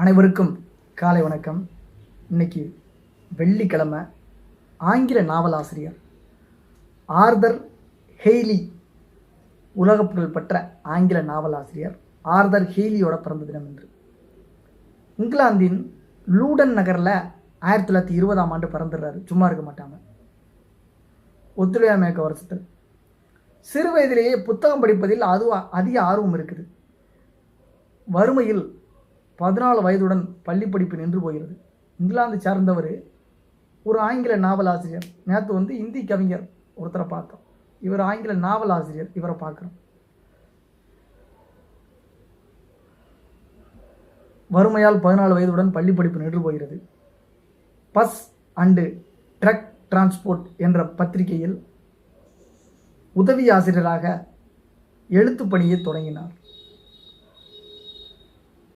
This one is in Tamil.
அனைவருக்கும் காலை வணக்கம். இன்னைக்கு வெள்ளிக்கிழமை ஆங்கில நாவலாசிரியர் ஆர்தர் ஹெய்லி உலக புகழ்பெற்ற ஆங்கில நாவலாசிரியர் ஆர்தர் ஹெய்லியோட பிறந்த தினம் என்று இங்கிலாந்தின் லூடன் நகரில் ஆயிரத்தி தொள்ளாயிரத்தி இருபதாம் ஆண்டு பிறந்துடுறாரு. சும்மா இருக்க மாட்டாங்க. ஒத்துழையாமைக்க வருஷத்தில். சிறு வயதிலேயே புத்தகம் படிப்பதில் அது அதிக ஆர்வம் இருக்குது. வறுமையில் பதினாலு வயதுடன் பள்ளி படிப்பு நின்று போகிறது. இங்கிலாந்து சார்ந்தவர் ஒரு ஆங்கில நாவல் ஆசிரியர் நேற்று வந்து இந்தி கவிஞர் ஒருத்தரை பார்த்தோம். இவர் ஆங்கில நாவல் ஆசிரியர் இவரை பார்க்குறோம். வறுமையால் பதினாலு வயதுடன் பள்ளி படிப்பு நின்று போகிறது. பஸ் அண்டு ட்ரக் டிரான்ஸ்போர்ட் என்ற பத்திரிகையில் உதவி ஆசிரியராக எழுத்து பணியை தொடங்கினார்.